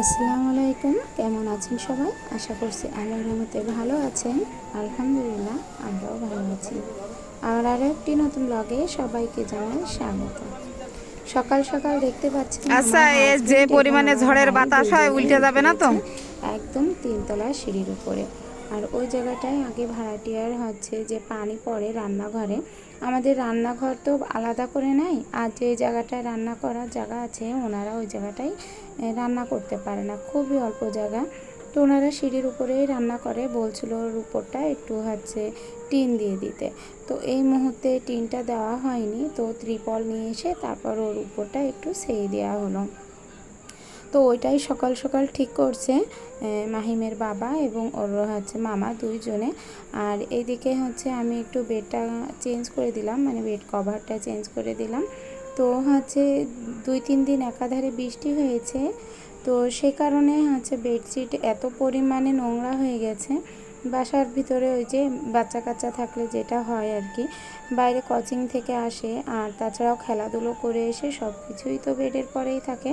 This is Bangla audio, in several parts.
আসসালামু আলাইকুম। কেমন আছেন সবাই? আশা করছি আল্লাহর রহমতে ভালো আছেন। আলহামদুলিল্লাহ আমরাও ভালো আছি। আর আরও একটি নতুন ব্লগে সবাইকে জানাই স্বাগত। সকাল সকাল দেখতে পাচ্ছেন আচ্ছা, আমার এ যে পরিমাণে ঝড়ের বাতাস হয়, উল্টে যাবে না তো? একদম তিনতলা সিঁড়ির উপরে। আর ওই জায়গাটায় আগে ভাড়াটিয়ার হচ্ছে যে পানি পড়ে রান্নাঘরে। আমাদের রান্নাঘর তো আলাদা করে নাই আর যে জায়গাটায় রান্না করার জায়গা আছে ওনারা ওই জায়গাটায় রান্না করতে পারে না। খুবই অল্প জায়গা। তো ওনারা সিঁড়ির উপরেই রান্না করে, বলছিল ওর উপরটা একটু হচ্ছে টিন দিয়ে দিতে। তো এই মুহূর্তে টিনটা দেওয়া হয়নি, তো ত্রিপল নিয়ে এসে তারপর ওর উপরটা একটু সেই দেওয়া হলো। তো ওইটাই সকাল সকাল ঠিক করছে মাহিমের বাবা এবং ওর হচ্ছে মামা দুইজনে। আর এইদিকে হচ্ছে আমি একটু বেডটা চেঞ্জ করে দিলাম মানে বেড কভারটা চেঞ্জ করে দিলাম। তো হচ্ছে দুই, তিন দিন একাধারে বৃষ্টি হয়েছে। তো সে কারণে হচ্ছে বেডশিট এত পরিমাণে নোংরা হয়ে গেছে। বাসার ভিতরে ওই যে বাচ্চা কাচ্চা থাকলে যেটা হয় আর কি, বাইরে কোচিং থেকে আসে আর তাছাড়াও খেলাধুলো করে এসে সব কিছুই তো বেডের পরেই থাকে।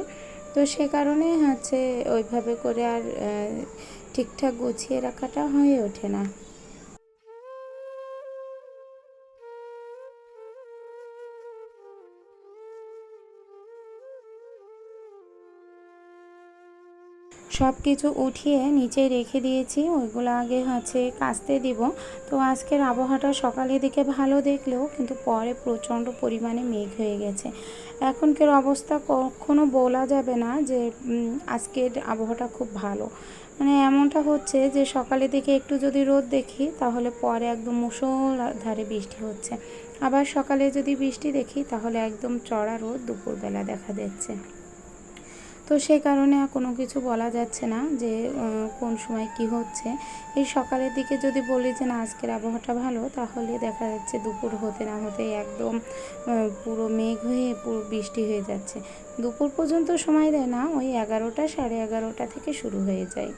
তো সে কারণে হচ্ছে ওইভাবে করে আর ঠিকঠাক গুছিয়ে রাখাটা হয়ে ওঠে না। সব কিছু উঠিয়ে নিচে রেখে দিয়েছি। ওইগুলো আগে হচ্ছে কাচতে দিব। তো আজকের আবহাওয়াটা সকালের দিকে ভালো দেখলেও কিন্তু পরে প্রচণ্ড পরিমাণে মেঘ হয়ে গেছে। এখনকার অবস্থা কখনো বলা যাবে না যে আজকের আবহাওয়াটা খুব ভালো। মানে এমনটা হচ্ছে যে, সকালের দিকে একটু যদি রোদ দেখি, তাহলে পরে একদম মুষলধারে বৃষ্টি হচ্ছে। আবার সকালে যদি বৃষ্টি দেখি, তাহলে একদম চড়া রোদ দুপুরবেলা দেখা যাচ্ছে। তো সেই কারণে কোনো কিছু বলা যাচ্ছে না যে কোন সময় কি হচ্ছে। এই সকালের দিকে যদি বলি যে, না, আজকের আবহাওয়াটা ভালো, তাহলে দেখা যাচ্ছে দুপুর হতে না হতে একদম পুরো মেঘ হয়ে পুরো বৃষ্টি হয়ে যাচ্ছে। দুপুর পর্যন্ত সময় দেয় না, ওই এগারোটা, সাড়ে এগারোটা থেকে শুরু হয়ে যায়।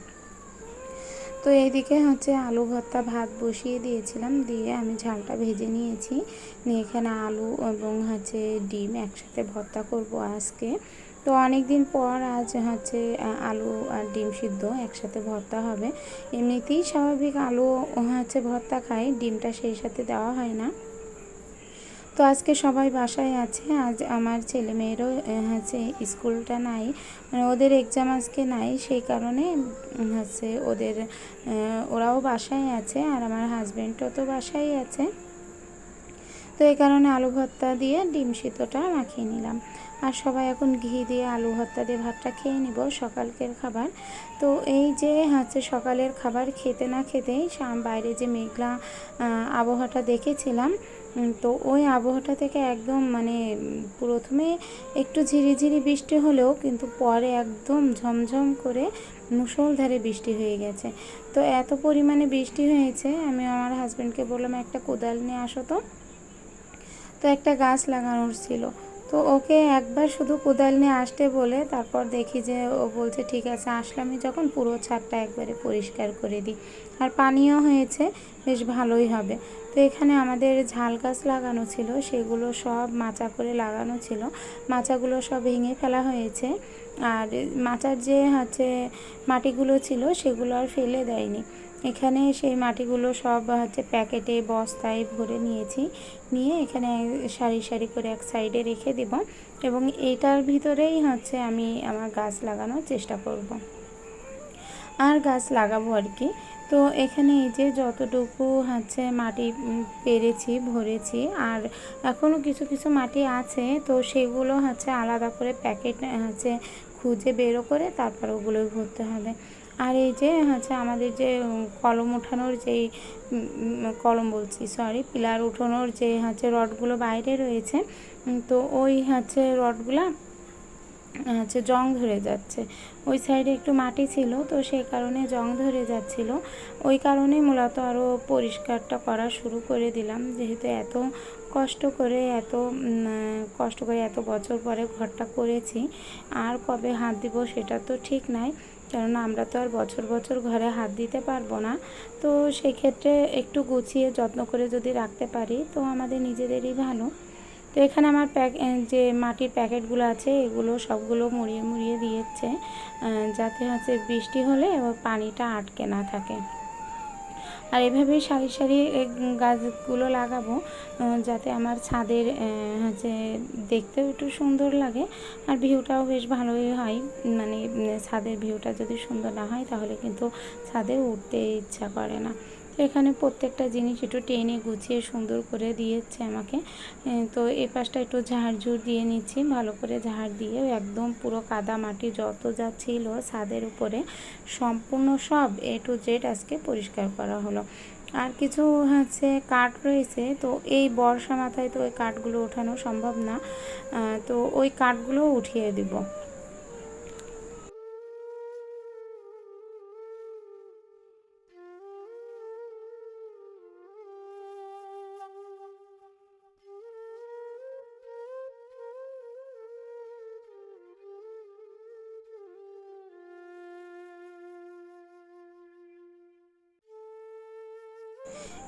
তো এইদিকে হচ্ছে আলু ভর্তা ভাত বসিয়ে দিয়েছিলাম, দিয়ে আমি ঝালটা ভেজে নিয়েছি। নিয়ে এখানে আলু এবং হচ্ছে ডিম একসাথে ভর্তা করব আজকে। তো অনেক দিন পর আজ হচ্ছে আলু আর ডিম সিদ্ধ একসাথে ভর্তা হবে। এমনিতেই স্বাভাবিক আলু হচ্ছে ভর্তা খাই, ডিমটা সেই সাথে দেওয়া হয় না। তো আজকে সবাই বাসায় আছে, আজ আমার ছেলে মেয়েরও হচ্ছে স্কুলটা নাই মানে ওদের এক্সাম আজকে নাই, সেই কারণে হচ্ছে ওদের ওরাও বাসায় আছে আর আমার হাজব্যান্ডও তো বাসায় আছে। তো এই কারণে আলু ভর্তা দিয়ে ডিম সিদ্ধটা মাখিয়ে নিলাম। আর সবাই এখন ঘি দিয়ে আলু ভর্তা দিয়ে ভাতটা খেয়ে নিব, সকালকের খাবার। তো এই যে হচ্ছে সকালের খাবার খেতে না খেতেই বাইরে যে মেঘলা আবহাওয়াটা দেখেছিলাম তো ওই আবহাওয়াটা থেকে একদম মানে প্রথমে একটু ঝিরিঝিরি বৃষ্টি হলেও কিন্তু পরে একদম ঝমঝম করে মুষলধারে বৃষ্টি হয়ে গেছে। তো এত পরিমাণে বৃষ্টি হয়েছে, আমি আমার হাজব্যান্ডকে বললাম, একটা কোদাল নিয়ে আসো তো। তো একটা গাছ লাগানোর ছিল। তো ওকে একবার শুধু কোদাল নিয়ে আসতে বলে তারপর দেখি যে ও বলছে, ঠিক আছে আসলামই যখন পুরো ছাদটা একবারে পরিষ্কার করে দিই আর পানিও হয়েছে, বেশ ভালোই হবে। তো এখানে আমাদের ঝাল গাছ লাগানো ছিল, সেগুলো সব মাচা করে লাগানো ছিল। মাচাগুলো সব ভেঙে ফেলা হয়েছে। আর মাচার যে হচ্ছে মাটিগুলো ছিল, সেগুলো আর ফেলে দেয়নি। এখানে সেই মাটিগুলো সব হচ্ছে প্যাকেটে, বস্তায় ভরে নিয়েছি। নিয়ে এখানে সারি সারি করে এক সাইডে রেখে দেব এবং এইটার ভিতরেই হচ্ছে আমি আমার গাছ লাগানোর চেষ্টা করব। আর গাছ লাগাবো আর কি। তো এখানে এই যে যতটুকু হচ্ছে মাটি পেরেছি, ভরেছি, আর এখনও কিছু কিছু মাটি আছে, তো সেগুলো হচ্ছে আলাদা করে প্যাকেট হচ্ছে খুঁজে বেরো করে তারপর ওগুলোই ভরতে হবে। আর এই যে হচ্ছে আমাদের যে কলম ওঠানোর যেই কলম বলছি সরি পিলার উঠানোর যে হচ্ছে রডগুলো বাইরে রয়েছে তো ওই হচ্ছে রডগুলা, হচ্ছে জং ধরে যাচ্ছে। ওই সাইডে একটু মাটি ছিল, তো সেই কারণে জং ধরে যাচ্ছিল। ওই কারণে মূলত আরও পরিষ্কারটা করা শুরু করে দিলাম। যেহেতু এত কষ্ট করে, এত কষ্ট করে এত বছর পরে ঘরটা করেছি, আর কবে হাত দিব সেটা তো ঠিক নাই। কারণ আমরা তো আর বছর বছর ঘরে হাত দিতে পারব না। তো সেক্ষেত্রে একটু গুছিয়ে, যত্ন করে যদি রাখতে পারি, তো আমাদের নিজেদেরই ভালো। তো এখানে আমার প্যাক যে মাটির প্যাকেটগুলো আছে, এগুলো সবগুলো মুড়িয়ে মুড়িয়ে দিয়েছে যাতে হচ্ছে বৃষ্টি হলে পানিটা আটকে না থাকে। আর এভাবেই সারি সারি গাছগুলো লাগাবো যাতে আমার ছাদের হচ্ছে দেখতেও একটু সুন্দর লাগে আর ভিউটাও বেশ ভালোই হয়। মানে ছাদের ভিউটা যদি সুন্দর না হয় তাহলে কিন্তু ছাদে উঠতে ইচ্ছা করে না। এখানে প্রত্যেকটা জিনিস একটু টেনে গুছিয়ে সুন্দর করে দিয়েছে আমাকে। তো এই পাশটা একটু ঝাড়ঝুড় দিয়ে নিচ্ছি, ভালো করে ঝাড় দিয়ে একদম পুরো কাদা মাটি যত যা ছিল ছাদের উপরে সম্পূর্ণ সব এ টু জেড আজকে পরিষ্কার করা হলো। আর কিছু হচ্ছে কাঠ রয়েছে, তো এই বর্ষা মাথায় তো ওই কাঠগুলো ওঠানো সম্ভব না। তো ওই কাঠগুলো উঠিয়ে দিব।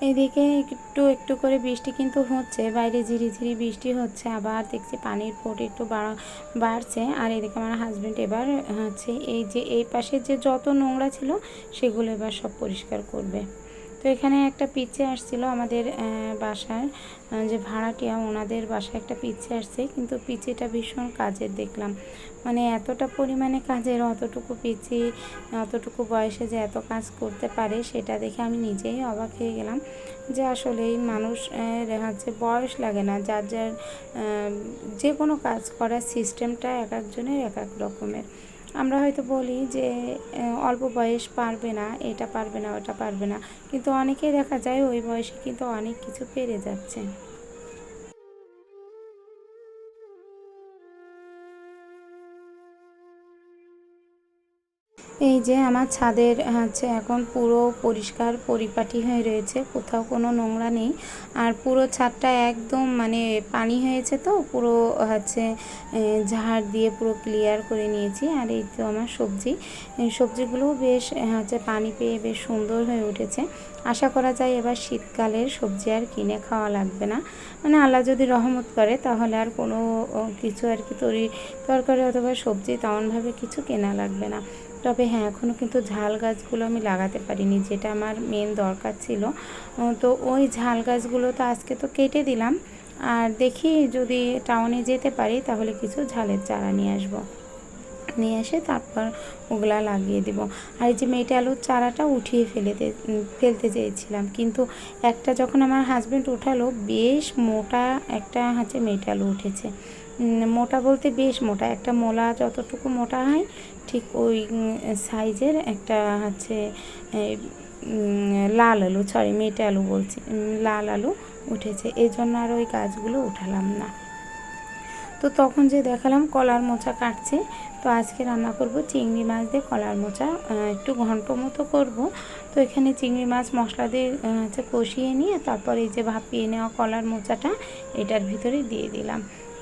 এদিকে একটু একটু করে বৃষ্টি কিন্তু হচ্ছে, বাইরে ঝিরি ঝিরি বৃষ্টি হচ্ছে, আবার দেখছি পানির ফোট একটু বাড়া, বাড়ছে, আর এদিকে আমার হাজব্যান্ড এবার হচ্ছে এই যে এই পাশে যে যত নোংরা ছিল, সেগুলো এবার সব পরিষ্কার করবে। তো এখানে একটা পিচ্ছে আসছিল আমাদের বাসার যে ভাড়াটিয়া ওনাদের বাসায় একটা পিচ্ছে আসছে, কিন্তু পিচিটা ভীষণ কাজের দেখলাম। মানে এতটা পরিমাণে কাজের, অতটুকু পিচি অতটুকু বয়সে যে এত কাজ করতে পারে, সেটা দেখে আমি নিজেই অবাক হয়ে গেলাম যে আসলে এই মানুষ হচ্ছে বয়স লাগে না, যার যার যে কোনো কাজ করার সিস্টেমটা এক একজনের এক এক রকমের। আমরা হয়তো বলি যে অল্প বয়স পারবে না, এটা পারবে না, ওটা পারবে না। কিন্তু অনেকেই দেখা যায় ওই বয়সে কিন্তু অনেক কিছু পেরে যাচ্ছে। এই যে আমার ছাদের হচ্ছে এখন পুরো পরিষ্কার পরিপাটি হয়ে রয়েছে, কোথাও কোনো নোংরা নেই। আর পুরো ছাদটা একদম মানে পানি হয়েছে তো, পুরো হচ্ছে ঝাড় দিয়ে পুরো ক্লিয়ার করে নিয়েছি। আর এই তো আমার সবজি। সবজিগুলো বেশ হচ্ছে পানি পেয়ে বেশ সুন্দর হয়ে উঠেছে। আশা করা যায় এবার শীতকালের সবজি আর কিনে খাওয়া লাগবে না। মানে আল্লাহ যদি রহমত করে, তাহলে আর কোনো কিছু আর কি তরি তরকারি অথবা সবজি তেমনভাবে কিছু কেনা লাগবে না। তবে হ্যাঁ এখনও কিন্তু ঝাল গাছগুলো আমি লাগাতে পারিনি, যেটা আমার মেন দরকার ছিল। তো ওই ঝাল গাছগুলো তো আজকে তো কেটে দিলাম। আর দেখি যদি টাউনে যেতে পারি, তাহলে কিছু ঝালের চারা নিয়ে আসব। নিয়ে এসে তারপর ওগুলা লাগিয়ে দেব। আর এই যে মেটে আলুর চারাটা উঠিয়ে ফেলেতে ফেলতে চেয়েছিলাম। কিন্তু একটা যখন আমার হাজব্যান্ড উঠালো, বেশ মোটা একটা হচ্ছে মেটে আলু উঠেছে। মোটা বলতে বেশ মোটা। একটা মোলা যতটুকু মোটা হয়, ঠিক ওই সাইজের একটা হচ্ছে লাল আলু সরি মেটে আলু বলছি লাল আলু উঠেছে। এই জন্য আর ওই গাছগুলো উঠালাম না। তো তখন যে দেখালাম কলার মোচা কাটছে, তো আজকে রান্না করব চিংড়ি মাছ দিয়ে কলার মোচা। একটু ঘন্ট মতো করব। তো এখানে চিংড়ি মাছ মশলা দিয়ে হচ্ছে কষিয়ে নিয়ে তারপর এই যে ভাপিয়ে নেওয়া কলার মোচাটা, এটার ভিতরে দিয়ে দিলাম।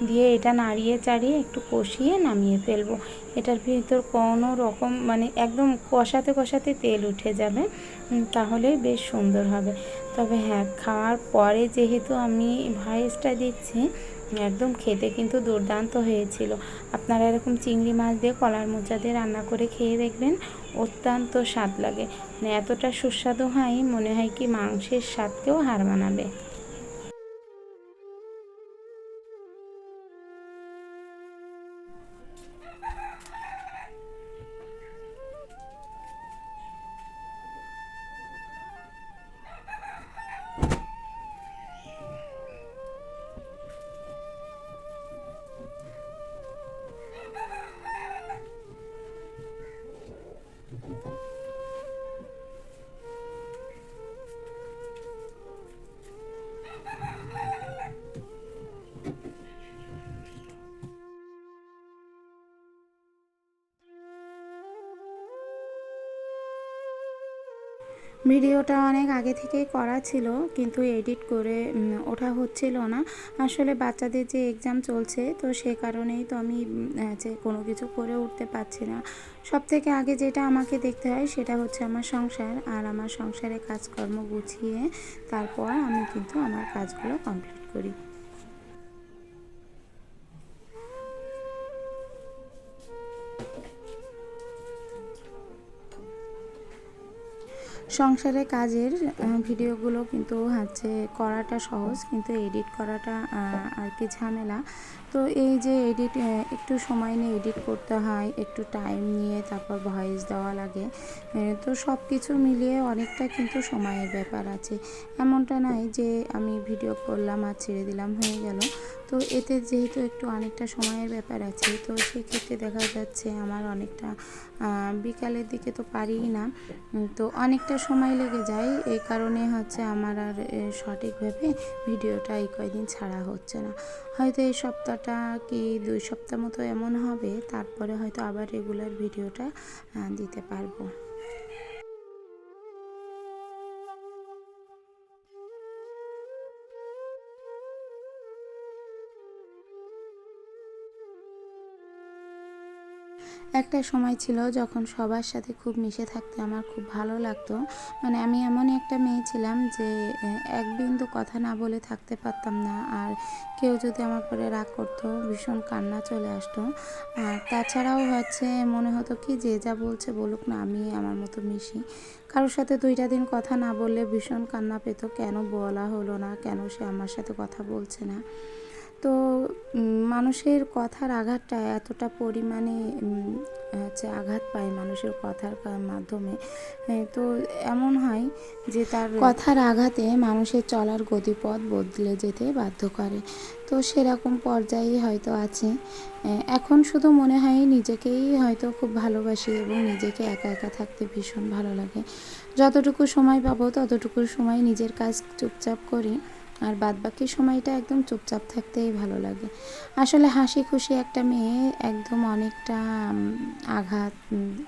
দিয়ে এটা নাড়িয়ে চাড়িয়ে একটু কষিয়ে নামিয়ে ফেলব। এটার ভিতর কোনো রকম মানে একদম কষাতে কষাতে তেল উঠে যাবে তাহলে বেশ সুন্দর হবে। তবে হ্যাঁ খাওয়ার পরে যেহেতু আমি ভয়েসটা দিচ্ছি, একদম খেতে কিন্তু দুর্দান্ত হয়েছিল। আপনারা এরকম চিংড়ি মাছ দিয়ে কলার মোচা দিয়ে রান্না করে খেয়ে দেখবেন, অত্যন্ত স্বাদ লাগে। মানে এতটা সুস্বাদু হয়, মনে হয় কি মাংসের স্বাদকেও হার মানাবে। ভিডিওটা অনেক আগে থেকেই করা ছিল, কিন্তু এডিট করে ওঠা হচ্ছিল না। আসলে বাচ্চাদের যে এক্সাম চলছে, তো সে কারণেই তো আমি যে কোনো কিছু করে উঠতে পারছি না। সব থেকে আগে যেটা আমাকে দেখতে হয়, সেটা হচ্ছে আমার সংসার আর আমার সংসারে কাজকর্ম গুছিয়ে তারপর আমি কিন্তু আমার কাজগুলো কমপ্লিট করি। সংসারে কাজের ভিডিওগুলো কিন্তু হচ্ছে করাটা সহজ, কিন্তু এডিট করাটা আর কি ঝামেলা। তো এই যে এডিট একটু সময় নিয়ে এডিট করতে হয়, একটু টাইম নিয়ে তারপর ভয়েস দেওয়া লাগে তো সব কিছু মিলিয়ে অনেকটা কিন্তু সময়ের ব্যাপার আছে। এমনটা নয় যে আমি ভিডিও করলাম আর ছেড়ে দিলাম, হয়ে গেল। তো এতে যেহেতু একটু অনেকটা সময়ের ব্যাপার আছে, তো সেক্ষেত্রে দেখা যাচ্ছে আমার অনেকটা বিকালের দিকে তো পারিই না। তো অনেকটা সময় লেগে যায় এই কারণে হচ্ছে আমার আর সঠিকভাবে ভিডিওটা এই কয়দিন ছাড়া হচ্ছে না। হয়তো এই সপ্তাহটা কি দুই সপ্তাহ মতো এমন হবে, তারপরে হয়তো আবার রেগুলার ভিডিওটা দিতে পারব। একটা সময় ছিল যখন সবার সাথে খুব মিশে থাকতে আমার খুব ভালো লাগতো। মানে আমি এমনই একটা মেয়ে ছিলাম যে এক বিন্দু কথা না বলে থাকতে পারতাম না। আর কেউ যদি আমার পরে রাগ করতো, ভীষণ কান্না চলে আসতো। আর তাছাড়াও হচ্ছে, মনে হতো কি যে যা বলছে বলুক না, আমি আমার মতো মিশি। কারোর সাথে দুইটা দিন কথা না বললে ভীষণ কান্না পেত। কেন বলা হলো না? কেন সে আমার সাথে কথা বলছে না? তো মানুষের কথার আঘাতটা এতটা পরিমাণে হচ্ছে আঘাত পায় মানুষের কথার মাধ্যমে। তো এমন হয় যে তার কথার আঘাতে মানুষের চলার গতিপথ বদলে যেতে বাধ্য করে। তো সেরকম পর্যায়ে হয়তো আছে। এখন শুধু মনে হয় নিজেকেই হয়তো খুব ভালোবাসি এবং নিজেকে একা একা থাকতে ভীষণ ভালো লাগে। যতটুকু সময় পাবো ততটুকু সময় নিজের কাজ চুপচাপ করি। আর বাদ বাকি সময়টা একদম চুপচাপ থাকতেই ভালো লাগে। আসলে হাসি খুশি একটা মেয়ে একদম অনেকটা আঘাত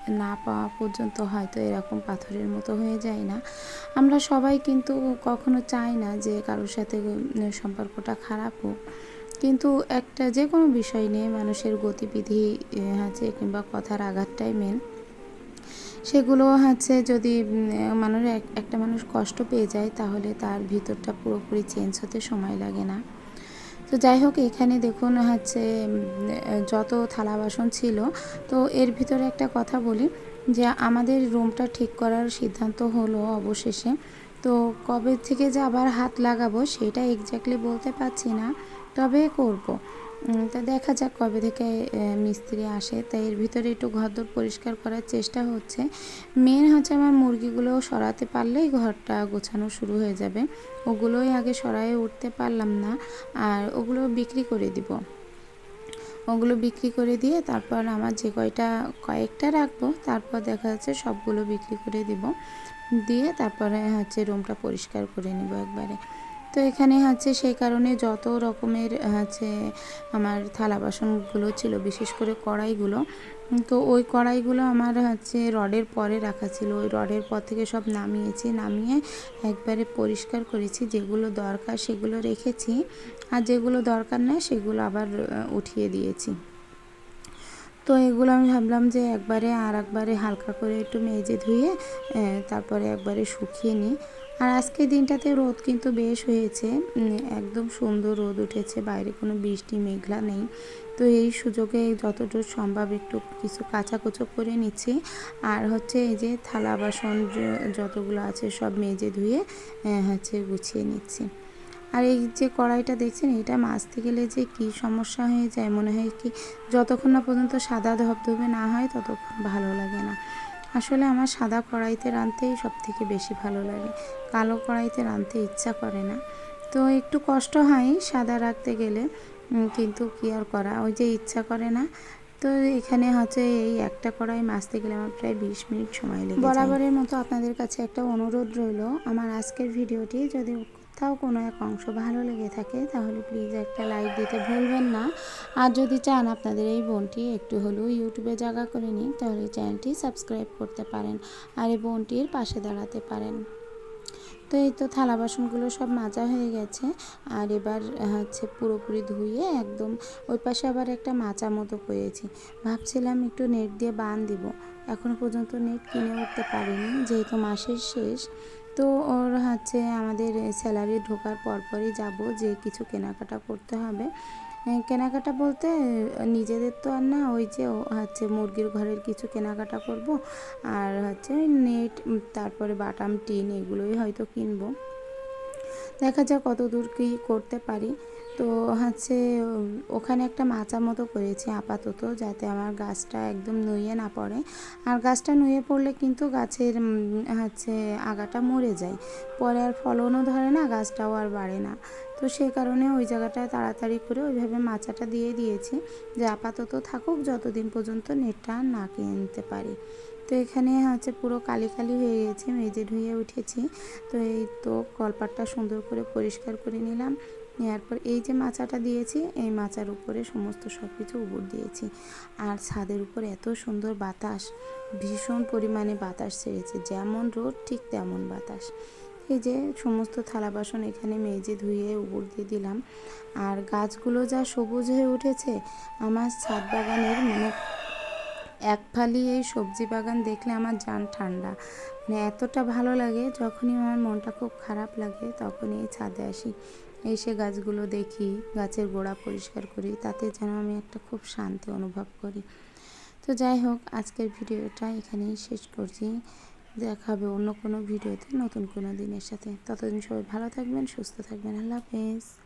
না পাওয়া পর্যন্ত হয়তো এরকম পাথরের মতো হয়ে যায় না। আমরা সবাই কিন্তু কখনো চাই না যে কারোর সাথে সম্পর্কটা খারাপ হোক। কিন্তু একটা যে কোনো বিষয় নিয়ে মানুষের গতিবিধি আছে কিংবা কথার আঘাতটাই মেন সেগুলো হচ্ছে যদি মানুষ এক- একটা মানুষ কষ্ট পেয়ে যায়, তাহলে তার ভিতরটা পুরোপুরি চেঞ্জ হতে সময় লাগে না। তো যাই হোক, এখানে দেখুন হচ্ছে যত থালা বাসন ছিল, তো এর ভিতরে একটা কথা বলি, যে আমাদের রুমটা ঠিক করার সিদ্ধান্ত হলো অবশেষে। তো কবে থেকে যে আবার হাত লাগাবো, সেটা এক্স্যাক্টলি বলতে পারছি না, তবে করব। তা দেখা যাক কবে থেকে মিস্ত্রি আসে। তাই এর ভিতরে একটু ঘরদোর পরিষ্কার করার চেষ্টা হচ্ছে। মেন হচ্ছে আমার মুরগিগুলো সরাতে পারলেই ঘরটা গোছানো শুরু হয়ে যাবে। ওগুলোই আগে সরায়ে উঠতে পারলাম না, আর ওগুলো বিক্রি করে দিব। ওগুলো বিক্রি করে দিয়ে তারপর আমার যে কয়টা, কয়েকটা রাখব, তারপর দেখা যাচ্ছে সবগুলো বিক্রি করে দিব। দিয়ে তারপরে হচ্ছে রুমটা পরিষ্কার করে নিব একবারে। তো এখানে হচ্ছে সেই কারণে যত রকমের হচ্ছে আমার থালা বাসনগুলো ছিল, বিশেষ করে কড়াইগুলো তো ওই কড়াইগুলো আমার হচ্ছে রডের পরে রাখা ছিল। ওই রডের পর থেকে সব নামিয়েছি, নামিয়ে একবারে পরিষ্কার করেছি। যেগুলো দরকার সেগুলো রেখেছি, আর যেগুলো দরকার নেই সেগুলো আবার উঠিয়ে দিয়েছি। তো এগুলো আমি ভাবলাম যে একবারে আর একবারে হালকা করে একটু মেজে ধুয়ে তারপরে একবারে শুকিয়ে নিই। আর আজকের দিনটাতে রোদ কিন্তু বেশ হয়েছে। একদম সুন্দর রোদ উঠেছে, বাইরে কোনো বৃষ্টি, মেঘলা নেই। তো এই সুযোগে যতটুকু সম্ভব একটু কিছু কাচাকুচো করে নিচ্ছি। আর হচ্ছে এই যে থালা, বাসন যতগুলো আছে সব মেজে ধুয়ে হচ্ছে গুছিয়ে নিচ্ছি। আর এই যে কড়াইটা দেখছেন, এটা মাজতে গেলে যে কি সমস্যা হয়ে যায়, মনে হয় কি যতক্ষণ না পর্যন্ত সাদা ধবধবে না হয়, ততক্ষণ ভালো লাগে না। আসলে আমার সাদা কড়াইতে রাঁধতেই সব থেকে বেশি ভালো লাগে। কালো কড়াইতে রাঁধতে ইচ্ছা করে না। তো একটু কষ্ট হয় সাদা রাখতে গেলে। কিন্তু কি আর করা? ওই যে ইচ্ছা করে না। তো এখানে হচ্ছে এই একটা কড়াই মাজতে গেলে আমার প্রায় বিশ মিনিট সময় লেগে বরাবরের মতো আপনাদের কাছে একটা অনুরোধ রইল। আমার আজকের ভিডিওটি যদি কোথাও কোনো এক অংশ ভালো লেগে থাকে, তাহলে প্লিজ একটা লাইক দিতে ভুলবেন না। আর যদি চান আপনাদের এই বোনটি একটু হলেও ইউটিউবে জায়গা করে নিন, তাহলে চ্যানেলটি সাবস্ক্রাইব করতে পারেন আর এই বোনটির পাশে দাঁড়াতে পারেন। তো এই তো থালা বাসনগুলো সব মাজা হয়ে গেছে, আর এবার হচ্ছে পুরোপুরি ধুয়ে একদম ওই পাশে আবার একটা মাচা মতো করেছি। ভাবছিলাম একটু নেট দিয়ে বান দিব, এখনও পর্যন্ত নেট কিনে উঠতে পারিনি, যেহেতু মাসের শেষ তো ওর হচ্ছে আমাদের স্যালারি ঢোকার পরপরই যাব যে কিছু কেনাকাটা করতে হবে। কেনাকাটা বলতে নিজেদের তো আর না, ওই যে হচ্ছে মুরগির ঘরের কিছু কেনাকাটা করব আর হচ্ছে নেট তারপরে বাটাম, টিন এগুলোই হয়তো কিনবো। দেখা যাক কত দূর কী করতে পারি। তো হচ্ছে, ওখানে একটা মাচা মতো করেছি আপাতত, যাতে আমার গাছটা একদম নুয়ে না পড়ে। আর গাছটা নুয়ে পড়লে কিন্তু গাছের হচ্ছে আগাটা মরে যায়। পরে আর ফলনও ধরে না, গাছটাও আর বাড়ে না। তো সেই কারণে ওই জায়গাটায় তাড়াতাড়ি করে ওইভাবে মাচাটা দিয়ে দিয়েছি, যে আপাতত থাকুক, যতদিন পর্যন্ত নেটটা না কিনতে পারি। তো এখানে হচ্ছে পুরো কালি কালি হয়ে গেছে, মেজে ধুয়ে উঠেছি। তো এই তো কলপাটটা সুন্দর করে পরিষ্কার করে নিলাম। নেওয়ার পর এই যে মাচাটা দিয়েছি, এই মাচার উপরে সমস্ত সব কিছু উপর দিয়েছি। আর ছাদের উপর এত সুন্দর বাতাস, ভীষণ পরিমাণে বাতাস ছেড়েছে, যেমন রোদ ঠিক তেমন বাতাস। এই যে সমস্ত থালা বাসন এখানে মেজে ধুয়ে উপর দিয়ে দিলাম। আর গাছগুলো যা সবুজ হয়ে উঠেছে, আমার ছাদ বাগানের মানে এক ফালি এই সবজি বাগান দেখলে আমার জান ঠান্ডা। মানে এতটা ভালো লাগে, যখনই আমার মনটা খুব খারাপ লাগে, তখনই এই ছাদে আসি। এসে গাছগুলো দেখি, গাছের গোড়া পরিষ্কার করি, তাতে যেন আমি একটা খুব শান্তি অনুভব করি। তো যাই হোক, আজকের ভিডিওটা এখানেই শেষ করছি। দেখা হবে অন্য কোনো ভিডিওতে নতুন কোনো দিনের সাথে। ততদিন সবাই ভালো থাকবেন, সুস্থ থাকবেন। আল্লাহ হাফেজ।